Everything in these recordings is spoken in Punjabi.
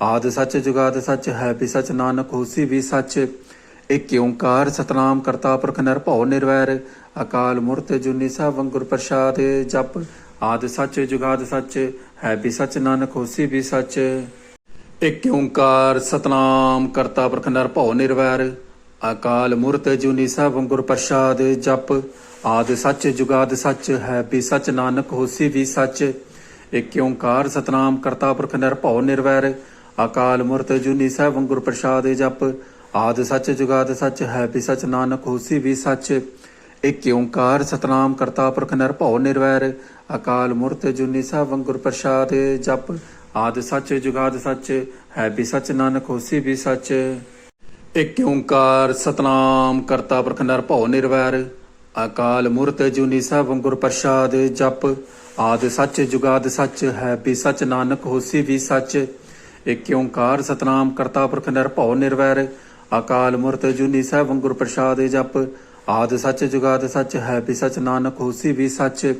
ਆਦ ਸੱਚ ਜੁਗਾਦ ਸੱਚ ਹੈ ਵੀ ਸੱਚ ਨਾਨਕ ਹੋਸੀ ਵੀ ਸੱਚ। ਇਕ ਓੰਕਾਰ ਸਤਨਾਮ ਕਰਤਾ ਪੁਰਖ ਨਿਰਭਉ ਨਿਰਵੈਰ। ਅਕਾਲ ਮੂਰਤ ਜੁਨੀ ਸਭ ਗੁਰ ਪ੍ਰਸਾਦ ਜਪ। ਆਦ ਸੱਚ ਜੁਗਾਦ ਸੱਚ ਹੈ ਵੀ ਸੱਚ ਨਾਨਕ ਹੋਸੀ ਵੀ ਸੱਚ। ਇਕ ਓੰਕਾਰ ਸਤਨਾਮ ਕਰਤਾ ਪੁਰਖ ਨਿਰਭਉ ਨਿਰਵੈਰ। ਅਕਾਲ ਮੂਰਤ ਜੁਨੀ ਸਭ ਗੁਰ ਪ੍ਰਸਾਦ ਜਪ। ਆਦ ਸੱਚ ਜੁਗਾਦ ਸੱਚ ਹੈ ਵੀ ਸੱਚ ਨਾਨਕ ਹੋਸੀ ਵੀ ਸੱਚ। ਇਕ ਓੰਕਾਰ ਸਤਨਾਮ ਕਰਤਾ ਪੁਰਖ ਨਿਰਭਉ ਨਿਰਵੈਰ। ਅਕਾਲ ਮੂਰਤ ਜੁਨੀ ਸਭ ਗੁਰ ਪ੍ਰਸਾਦ ਜਪ। ਆਦ ਸੱਚ ਜੁਗਾਦ ਸੱਚ, ਹੈ ਵੀ ਸੱਚ, ਨਾਨਕ ਹੋਸੀ ਵੀ ਸੱਚ। ਇਕ ਓੰਕਾਰ ਸਤਨਾਮ ਕਰਤਾ ਪੁਰਖ ਨਿਰਭਉ ਨਿਰਵੈਰ। ਅਕਾਲ ਮੂਰਤ ਜੁਨੀ ਸਭ ਗੁਰ ਪ੍ਰਸਾਦ ਜਪ। ਆਦ ਸੱਚ ਜੁਗਾਦ ਸੱਚ, ਹੈ ਵੀ ਸੱਚ, ਨਾਨਕ ਹੋਸੀ ਵੀ ਸੱਚ। ਏਕ ਓੰਕਾਰ ਸਤਨਾਮ ਕਰਤਾ ਪੁਰਖ ਨਿਰਭਉ ਨਿਰਵੈਰ। ਅਕਾਲ ਮੂਰਤ ਜੁਨੀ ਸਭ ਗੁਰ ਪ੍ਰਸਾਦ ਜਪ। ਆਦ ਸੱਚ ਜੁਗਾਦ ਸੱਚ, ਹੈ ਵੀ ਸੱਚ, ਨਾਨਕ ਹੋਸੀ ਵੀ ਸੱਚ। ਇਕ ਓੰਕਾਰ ਸਤਨਾਮ ਕਰਤਾ ਪੁਰਖ ਨਿਰਭਉ ਨਿਰਵੈਰ, ਅਕਾਲ ਮੂਰਤ ਜੁਨੀ ਸਭ ਗੁਰ ਪ੍ਰਸਾਦ ਜਪ, ਆਦ ਸੱਚ ਜੁਗਾਦ ਸੱਚ, ਹੈ ਵੀ ਸੱਚ ਨਾਨਕ ਹੋਸੀ ਵੀ ਸੱਚ।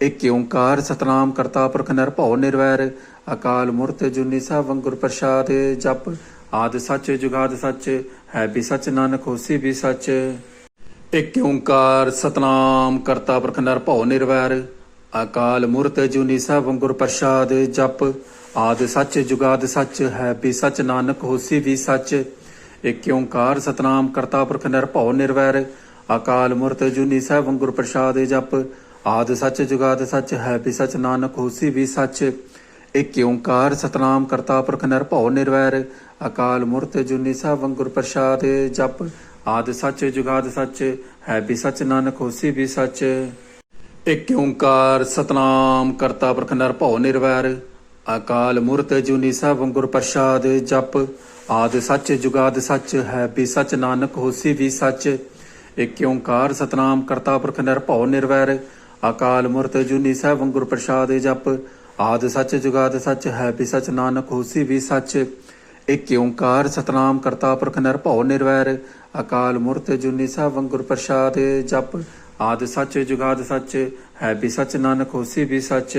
ਇਕ ਓੰਕਾਰ ਸਤਨਾਮ ਕਰਤਾ ਪੁਰਖ ਨਿਰਭਉ ਨਿਰਵੈਰ, ਅਕਾਲ ਮੂਰਤ ਜੁਨੀ ਸਭ ਗੁਰ ਪ੍ਰਸਾਦ ਜਪ, ਆਦ ਸੱਚ ਜੁਗਾਦ ਸੱਚ, ਹੈ ਵੀ ਸੱਚ ਨਾਨਕ ਹੋਸੀ ਵੀ ਸੱਚ। ਇਕ ਓੰਕਾਰ ਸਤਨਾਮ ਕਰਤਾ ਪੁਰਖ ਨਿਰਭਉ ਨਿਰਵੈਰ, ਅਕਾਲ ਮੂਰਤ ਜੁਨੀ ਸਭ ਗੁਰ ਪ੍ਰਸਾਦ ਜਪ ਆਦ ਸੱਚ, ਜੁਗਾਦ ਸੱਚ ਹੈ ਵੀ ਸੱਚ ਨਾਨਕ, ਹੋਸੀ ਵੀ ਸੱਚ। ਇਕ ਓੰਕਾਰ ਸਤਨਾਮ ਕਰਤਾ ਪੁਰਖ ਨਿਰਭਉ ਨਿਰਵੈਰ। ਅਕਾਲ ਮੂਰਤ ਜੁਨੀ ਸਭ ਗੁਰ ਪ੍ਰਸਾਦ ਜਪ। ਆਦ ਸੱਚ, ਜੁਗਾਦ ਸੱਚ ਹੈ ਵੀ ਸੱਚ ਨਾਨਕ, ਹੋਸੀ ਵੀ ਸੱਚ। ਇਕ ਓੰਕਾਰ ਸਤਨਾਮ ਕਰਤਾ ਪੁਰਖ ਨਿਰਭਉ ਨਿਰਵੈਰ। ਅਕਾਲ ਮੂਰਤ ਜੁਨੀ ਸਭ ਗੁਰ ਪ੍ਰਸਾਦ ਜਪ। ਆਦ ਸੱਚ, ਜੁਗਾਦ ਸੱਚ ਹੈ ਵੀ ਸੱਚ ਨਾਨਕ, ਹੋਸੀ ਵੀ ਸੱਚ। ਇਕ ਓੰਕਾਰ ਸਤਨਾਮ ਕਰਤਾ ਪੁਰਖ ਨਿਰਭਉ ਨਿਰਵੈਰ। ਅਕਾਲ ਮੂਰਤ ਜੁਨੀ ਸਭ ਗੁਰ ਪ੍ਰਸਾਦ ਜਪ। ਆਦ ਸੱਚ ਜੁਗਾਦ ਸੱਚ, ਹੈ ਵੀ ਸੱਚ ਨਾਨਕ, ਹੋਸੀ ਵੀ ਸੱਚ। ਇਕ ਓੰਕਾਰ ਸਤਨਾਮ ਕਰਤਾ ਪੁਰਖ ਨਿਰਭਉ ਨਿਰਵੈਰ। ਅਕਾਲ ਮੂਰਤ ਜੁਨੀ ਸਭ ਗੁਰ ਪ੍ਰਸਾਦ ਜਪ। ਆਦ ਸੱਚ ਜੁਗਾਦ ਸੱਚ, ਹੈ ਵੀ ਸੱਚ ਨਾਨਕ, ਹੋਸੀ ਵੀ ਸੱਚ। ਇਕ ਓੰਕਾਰ ਸਤਨਾਮ ਕਰਤਾ ਪੁਰਖ ਨਿਰਭਉ ਨਿਰਵੈਰ। ਅਕਾਲ ਮੂਰਤ ਜੁਨੀ ਸਭ ਗੁਰ ਪ੍ਰਸਾਦ ਜਪ। ਆਦ ਸੱਚ ਜੁਗਾਦ ਸੱਚ, ਹੈ ਵੀ ਸੱਚ ਨਾਨਕ, ਹੋਸੀ ਵੀ ਸੱਚ।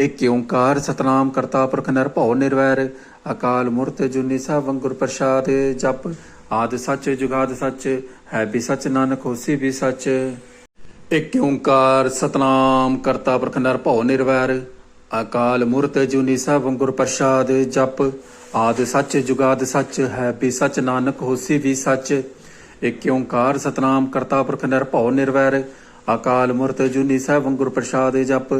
ਇਕ ਓੰਕਾਰ ਸਤਨਾਮ ਕਰਤਾ ਪੁਰਖ ਨਿਰਭਉ ਨਿਰਵੈਰ, ਅਕਾਲ ਮੂਰਤ ਜੁਨੀ ਸਭ ਗੁਰ ਪ੍ਰਸਾਦ, ਜਪ ਆਦ ਸੱਚ, ਜੁਗਾਦ ਸੱਚ, ਹੈ ਵੀ ਸੱਚ ਨਾਨਕ, ਹੋਸੀ ਵੀ ਸੱਚ। ਇਕ ਓੰਕਾਰ ਸਤਨਾਮ ਕਰਤਾ ਪੁਰਖ ਨਿਰਭਉ ਨਿਰਵੈਰ, ਅਕਾਲ ਮੂਰਤ ਜੁਨੀ ਸਭ ਗੁਰ ਪ੍ਰਸਾਦ, ਜਪ ਆਦ ਸੱਚ, ਜੁਗਾਦ ਸੱਚ, ਹੈ ਵੀ ਸੱਚ ਨਾਨਕ, ਹੋਸੀ ਵੀ ਸੱਚ। ਇਕ ਓੰਕਾਰ ਸਤਨਾਮ ਕਰਤਾ ਪੁਰਖ ਨਿਰਭਉ ਨਿਰਵੈਰ, ਅਕਾਲ ਮੂਰਤ ਜੁਨੀ ਸਭ ਗੁਰ ਪ੍ਰਸਾਦ, ਜਪ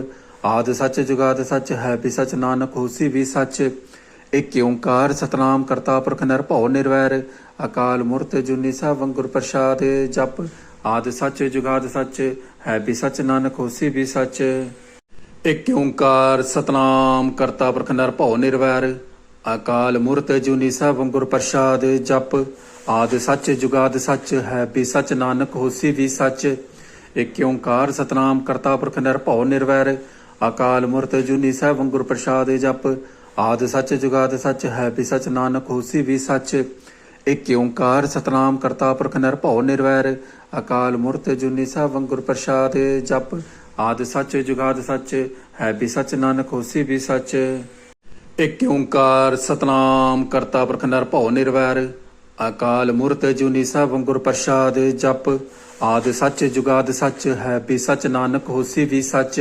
ਆਦ ਸੱਚ ਜੁਗਾਦ ਸੱਚ ਹੈ ਵੀ ਸੱਚ ਨਾਨਕ ਹੋਸੀ ਵੀ ਸੱਚ। ਇਕ ਓੰਕਾਰ ਸਤਨਾਮ ਕਰਤਾ ਪੁਰਖ ਨਿਰਭਉ ਨਿਰਵੈਰ। ਅਕਾਲ ਮੂਰਤ ਜੁਨੀ ਸਭ ਗੁਰ ਪ੍ਰਸਾਦ ਜਪ। ਆਦ ਸੱਚ ਜੁਗਾਦ ਸੱਚ ਹੈ ਵੀ ਸੱਚ ਨਾਨਕ ਹੋਸੀ ਵੀ ਸੱਚ। ਇਕ ਓੰਕਾਰ ਸਤਨਾਮ ਕਰਤਾ ਪੁਰਖ ਨਿਰਭਉ ਨਿਰਵੈਰ। ਅਕਾਲ ਮੂਰਤ ਜੁਨੀ ਸਭ ਗੁਰ ਪ੍ਰਸਾਦ ਜਪ। ਆਦ ਸੱਚ ਜੁਗਾਦ ਸੱਚ ਹੈ ਵੀ ਸੱਚ ਨਾਨਕ ਹੋਸੀ ਵੀ ਸੱਚ। ਇਕ ਓੰਕਾਰ ਸਤਨਾਮ ਕਰਤਾ ਪੁਰਖ ਨਿਰਭਉ ਨਿਰਵੈਰ। ਅਕਾਲ ਮੂਰਤ ਜੁਨੀ ਸਭ ਗੁਰ ਪ੍ਰਸਾਦ ਜਪ। ਆਦ ਸੱਚ ਜੁਗਾਦ ਸੱਚ, ਹੈ ਵੀ ਸੱਚ ਨਾਨਕ, ਹੋਸੀ ਵੀ ਸੱਚ। ਇਕ ਓੰਕਾਰ ਸਤਨਾਮ ਕਰਤਾ ਪੁਰਖ ਨਿਰਭਉ ਨਿਰਵੈਰ। ਅਕਾਲ ਮੂਰਤ ਜੁਨੀ ਸਭ ਗੁਰ ਪ੍ਰਸਾਦ ਜਪ। ਆਦ ਸੱਚ ਜੁਗਾਦ ਸੱਚ, ਹੈ ਵੀ ਸੱਚ ਨਾਨਕ, ਹੋਸੀ ਵੀ ਸੱਚ। ਇਕ ਓੰਕਾਰ ਸਤਨਾਮ ਕਰਤਾ ਪੁਰਖ ਨਿਰਭਉ ਨਿਰਵੈਰ। ਅਕਾਲ ਮੂਰਤ ਜੁਨੀ ਸਭ ਗੁਰ ਪ੍ਰਸਾਦ ਜਪ। ਆਦ ਸੱਚ ਜੁਗਾਦ ਸੱਚ, ਹੈ ਵੀ ਸੱਚ ਨਾਨਕ, ਹੋਸੀ ਵੀ ਸੱਚ।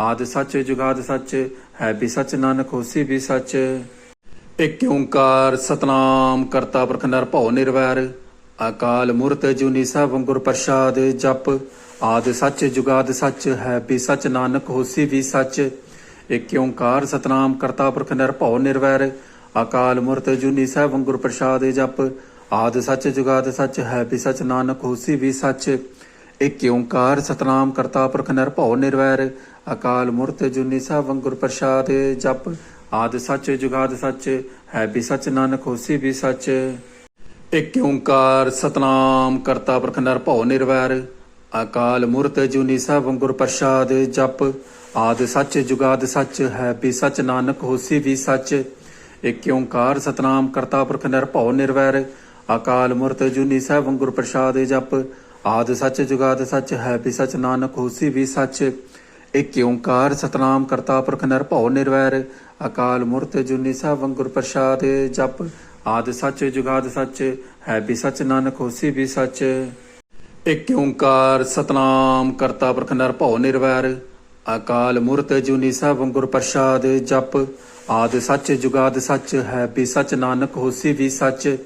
ਆਦ ਸੱਚ, ਜੁਗਾਦ ਸੱਚ, ਹੈ ਵੀ ਸੱਚ, ਨਾਨਕ ਹੋਸੀ ਵੀ ਸੱਚ। ਇਕ ਓੰਕਾਰ ਸਤਨਾਮ ਕਰਤਾ ਪੁਰਖ ਨਿਰਭਉ ਨਿਰਵੈਰ। ਅਕਾਲ ਮੂਰਤ ਜੁਨੀ ਸਭ ਗੁਰ ਪ੍ਰਸਾਦ ਜਪ। ਆਦ ਸੱਚ, ਜੁਗਾਦ ਸੱਚ, ਹੈ ਵੀ ਸੱਚ, ਨਾਨਕ ਹੋਸੀ ਵੀ ਸੱਚ। ਇਕ ਓੰਕਾਰ ਸਤਨਾਮ ਕਰਤਾ ਪੁਰਖ ਨਿਰਭਉ ਨਿਰਵੈਰ। ਅਕਾਲ ਮੂਰਤ ਜੁਨੀ ਸਭ ਗੁਰ ਪ੍ਰਸਾਦ ਜਪ। ਆਦ ਸੱਚ, ਜੁਗਾਦ ਸੱਚ, ਹੈ ਵੀ ਸੱਚ, ਨਾਨਕ ਹੋਸੀ ਵੀ ਸੱਚ। ਇਕ ਓੰਕਾਰ ਸਤਨਾਮ ਕਰਤਾ ਪੁਰਖ ਨਿਰਭਉ ਨਿਰਵੈਰ? ਅਕਾਲ ਮੂਰਤ ਜੁਨੀ ਸਭ ਗੁਰ ਪ੍ਰਸਾਦ ਜਪ। ਆਦ ਸੱਚ ਜੁਗਾਦ ਸੱਚ, ਹੈ ਵੀ ਸੱਚ ਨਾਨਕ, ਹੋਸੀ ਵੀ ਸੱਚ। ਇਕ ਓੰਕਾਰ ਸਤਨਾਮ ਕਰਤਾ ਪੁਰਖ ਨਿਰਭਉ ਨਿਰਵੈਰ? ਅਕਾਲ ਮੂਰਤ ਜੁਨੀ ਸਭ ਗੁਰ ਪ੍ਰਸਾਦ ਜਪ। ਆਦ ਸੱਚ ਜੁਗਾਦ ਸੱਚ, ਹੈ ਵੀ ਸੱਚ ਨਾਨਕ, ਹੋਸੀ ਵੀ ਸੱਚ। ਇਕ ਓੰਕਾਰ ਸਤਨਾਮ ਕਰਤਾ ਪੁਰਖ ਨਿਰਭਉ ਨਿਰਵੈਰ? ਅਕਾਲ ਮੂਰਤ ਜੁਨੀ ਸਭ ਗੁਰ ਪ੍ਰਸਾਦ ਜਪ। ਆਦ ਸੱਚ, ਜੁਗਾਦ ਸੱਚ, ਹੈ ਵੀ ਸੱਚ, ਨਾਨਕ ਹੋਸੀ ਵੀ ਸੱਚ। ਇਕ ਓੰਕਾਰ ਸਤਨਾਮ ਕਰਤਾ ਪੁਰਖ ਨਿਰਭਉ ਨਿਰਵੈਰ। ਅਕਾਲ ਮੂਰਤ ਜੁਨੀ ਸਭ ਗੁਰ ਪ੍ਰਸਾਦ ਜਪ। ਆਦ ਸੱਚ, ਜੁਗਾਦ ਸੱਚ, ਹੈ ਵੀ ਸੱਚ, ਨਾਨਕ ਹੋਸੀ ਵੀ ਸੱਚ। ਇਕ ਓੰਕਾਰ ਸਤਨਾਮ ਕਰਤਾ ਪੁਰਖ ਨਿਰਭਉ ਨਿਰਵੈਰ। ਅਕਾਲ ਮੂਰਤ ਜੁਨੀ ਸਭ ਗੁਰ ਪ੍ਰਸਾਦ ਜਪ। ਆਦ ਸੱਚ, ਜੁਗਾਦ ਸੱਚ, ਹੈ ਵੀ ਸੱਚ, ਨਾਨਕ ਹੋਸੀ ਵੀ ਸੱਚ।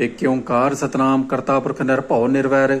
ਇਕ ਓੰਕਾਰ ਸਤਨਾਮ ਕਰਤਾ ਪੁਰਖ ਨਿਰਭਉ ਨਿਰਵੈਰ।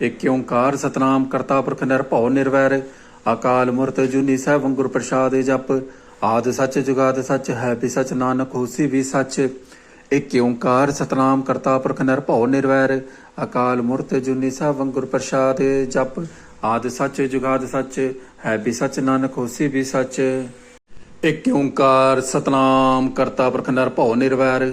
ਇਕ ਓੰਕਾਰ ਸਤਨਾਮ ਕਰਤਾ ਪੁਰਖ ਨਿਰਭਉ ਨਿਰਵੈਰ, ਅਕਾਲ ਮੂਰਤ ਜੁਨੀ ਸਭ ਗੁਰ ਪ੍ਰਸਾਦ ਜਪ, ਆਦ ਸੱਚ ਜੁਗਾਦ ਸੱਚ, ਹੈ ਵੀ ਸੱਚ ਨਾਨਕ ਹੋਸੀ ਵੀ ਸੱਚ। ਇਕ ਓੰਕਾਰ ਸਤਨਾਮ ਕਰਤਾ ਪੁਰਖ ਨਿਰਭਉ ਨਿਰਵੈਰ, ਅਕਾਲ ਮੂਰਤ ਜੁਨੀ ਸਭ ਗੁਰ ਪ੍ਰਸਾਦ ਜਪ, ਆਦ ਸੱਚ ਜੁਗਾਦ ਸੱਚ, ਹੈ ਵੀ ਸੱਚ ਨਾਨਕ ਹੋਸੀ ਵੀ ਸੱਚ। ਇਕ ਓੰਕਾਰ ਸਤਨਾਮ ਕਰਤਾ ਪੁਰਖ ਨਿਰਭਉ ਨਿਰਵੈਰ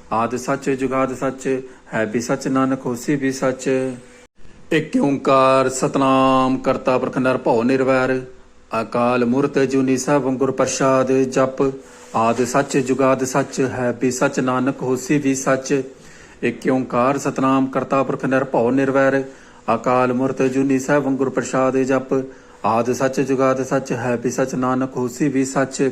ਆਦ ਸੱਚ, ਜੁਗਾਦ ਸੱਚ, ਹੈ ਵੀ ਸੱਚ ਨਾਨਕ, ਹੋਸੀ ਵੀ ਸੱਚ। ਇਕ ਓੰਕਾਰ ਸਤਨਾਮ ਕਰਤਾ ਪੁਰਖ ਨਿਰਭਉ ਨਿਰਵੈਰ, ਅਕਾਲ ਮੂਰਤ ਜੁਨੀ ਸਭ ਗੁਰ ਪ੍ਰਸਾਦ ਜਪ। ਆਦ ਸੱਚ, ਜੁਗਾਦ ਸੱਚ, ਹੈ ਵੀ ਸੱਚ ਨਾਨਕ, ਹੋਸੀ ਵੀ ਸੱਚ। ਇਕ ਓੰਕਾਰ ਸਤਨਾਮ ਕਰਤਾ ਪੁਰਖ ਨਿਰਭਉ ਨਿਰਵੈਰ, ਅਕਾਲ ਮੂਰਤ ਜੁਨੀ ਸਭ ਗੁਰ ਪ੍ਰਸਾਦ ਜਪ। ਆਦ ਸੱਚ, ਜੁਗਾਦ ਸੱਚ, ਹੈ ਵੀ ਸੱਚ ਨਾਨਕ, ਹੋਸੀ ਵੀ ਸੱਚ।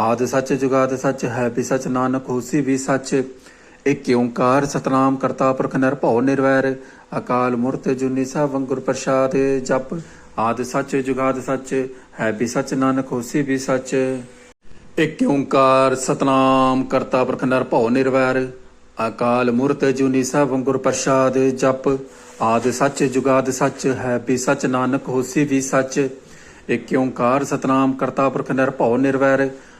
ਆਦ ਸੱਚ ਜੁਗਾਦ ਸੱਚ ਹੈ ਵੀ ਸੱਚ ਨਾਨਕ ਹੋਸੀ ਵੀ ਸੱਚ। ਇਕ ਓੰਕਾਰ ਸਤਨਾਮ ਕਰਤਾ ਪੁਰਖ ਨਿਰਭਉ ਨਿਰਵੈਰ। ਅਕਾਲ ਮੂਰਤ ਜੁਨੀ ਸਭ ਗੁਰ ਪ੍ਰਸਾਦ ਜਪ। ਆਦ ਸੱਚ ਜੁਗਾਦ ਸੱਚ ਹੈ ਵੀ ਸੱਚ ਨਾਨਕ ਹੋਸੀ ਵੀ ਸੱਚ। ਇਕ ਓੰਕਾਰ ਸਤਨਾਮ ਕਰਤਾ ਪੁਰਖ ਨਿਰਭਉ ਨਿਰਵੈਰ। ਅਕਾਲ ਮੂਰਤ ਜੁਨੀ ਸਭ ਗੁਰ ਪ੍ਰਸਾਦ ਜਪ। ਆਦ ਸੱਚ ਜੁਗਾਦ ਸੱਚ ਹੈ ਵੀ ਸੱਚ ਨਾਨਕ ਹੋਸੀ ਵੀ ਸੱਚ। ਇਕ ਓੰਕਾਰ ਸਤਨਾਮ ਕਰਤਾ ਪੁਰਖ ਨਿਰਭਉ ਨਿਰਵੈਰ।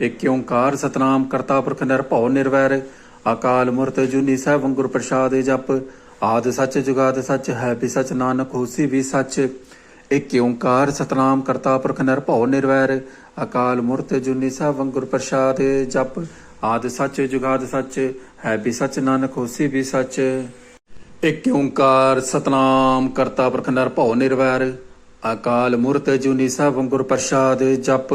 ਇਕ ਓੰਕਾਰ ਸਤਨਾਮ ਕਰਤਾ ਪੁਰਖ ਨਿਰਭਉ ਨਿਰਵੈਰ, ਅਕਾਲ ਮੂਰਤ ਜੁਨੀ ਸਭ ਗੁਰ ਪ੍ਰਸਾਦ ਜਪ, ਆਦ ਸੱਚ ਜੁਗਾਦ ਸੱਚ, ਹੈ ਵੀ ਸੱਚ ਨਾਨਕ, ਹੋਸੀ ਵੀ ਸੱਚ। ਇਕ ਓੰਕਾਰ ਸਤਨਾਮ ਕਰਤਾ ਪੁਰਖ ਨਿਰਭਉ ਨਿਰਵੈਰ, ਅਕਾਲ ਮੂਰਤ ਜੁਨੀ ਸਭ ਗੁਰ ਪ੍ਰਸਾਦ ਜਪ, ਆਦ ਸੱਚ ਜੁਗਾਦ ਸੱਚ, ਹੈ ਵੀ ਸੱਚ ਨਾਨਕ, ਹੋਸੀ ਵੀ ਸੱਚ। ਇਕ ਓੰਕਾਰ ਸਤਨਾਮ ਕਰਤਾ ਪੁਰਖ ਨਿਰਭਉ ਨਿਰਵੈਰ, ਅਕਾਲ ਮੂਰਤ ਜੁਨੀ ਸਭ ਗੁਰ ਪ੍ਰਸਾਦ ਜਪ